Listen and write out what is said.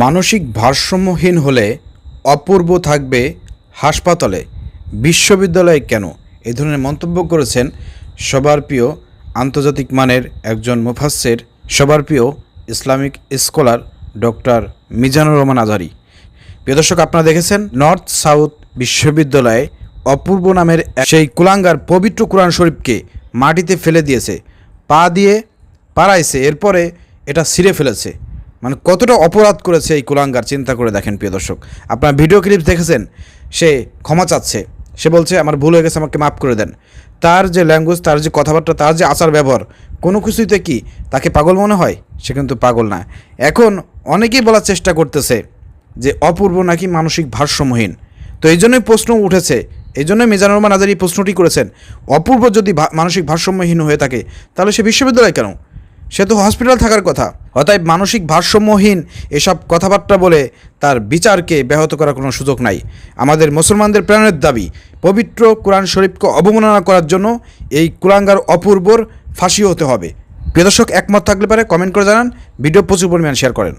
মানসিক ভারসাম্যহীন হলে অপূর্ব থাকবে হাসপাতালে। বিশ্ববিদ্যালয়ে কেন? এ ধরনের মন্তব্য করেছেন সবার প্রিয় আন্তর্জাতিক মানের একজন মুফাসের সবার প্রিয় Islamic scholar doctor Mizanur Rahman Azhari প্রিয় দর্শক, আপনারা দেখেছেন নর্থ সাউথ বিশ্ববিদ্যালয়ে অপূর্ব নামের সেই কুলাঙ্গার পবিত্র কোরআন শরীফকে মাটিতে ফেলে দিয়েছে, পা দিয়ে পাড়াইছে, এরপরে এটা ছিঁড়ে ফেলেছে। মানে কতটা অপরাধ করেছে এই কুলাঙ্গার, চিন্তা করে দেখেন প্রিয় দর্শক। আপনার ভিডিও ক্লিপ দেখেছেন? সে ক্ষমা চাচ্ছে। সে বলছে, আমার ভুল হয়ে গেছে, আমাকে মাফ করে দেন। তার যে ল্যাঙ্গুয়েজ তার যে কথাবার্তা, তার যে আচার ব্যবহার, কোনো কিছুতে কি তাকে পাগল মনে হয়? সে কিন্তু পাগল না। এখন অনেকেই বলার চেষ্টা করতেছে যে, অপূর্ব নাকি মানসিক ভারসাম্যহীন? তো এই জন্যই প্রশ্ন উঠেছে। এই জন্যই মিজানুর রহমান আজারি প্রশ্নটি করেছেন। অপূর্ব যদি মানসিক ভারসাম্যহীন হয়ে থাকে, তাহলে সে বিশ্ববিদ্যালয় কেন? সে তো হসপিটাল থাকার কথা। অতএব মানসিক ভারসাম্যহীন এসব কথাবার্তা বলে তার বিচারকে ব্যাহত করার কোনো সুযোগ নাই। আমাদের মুসলমানদের প্রাণের দাবি, পবিত্র কোরআন শরীফকে অবমাননা করার জন্য এই কুলাঙ্গার অপূর্বর ফাঁসি হতে হবে। প্রিয় দর্শক, একমত থাকলে পারে কমেন্ট করে জানান। ভিডিও প্রচুর পরিমাণ শেয়ার করেন।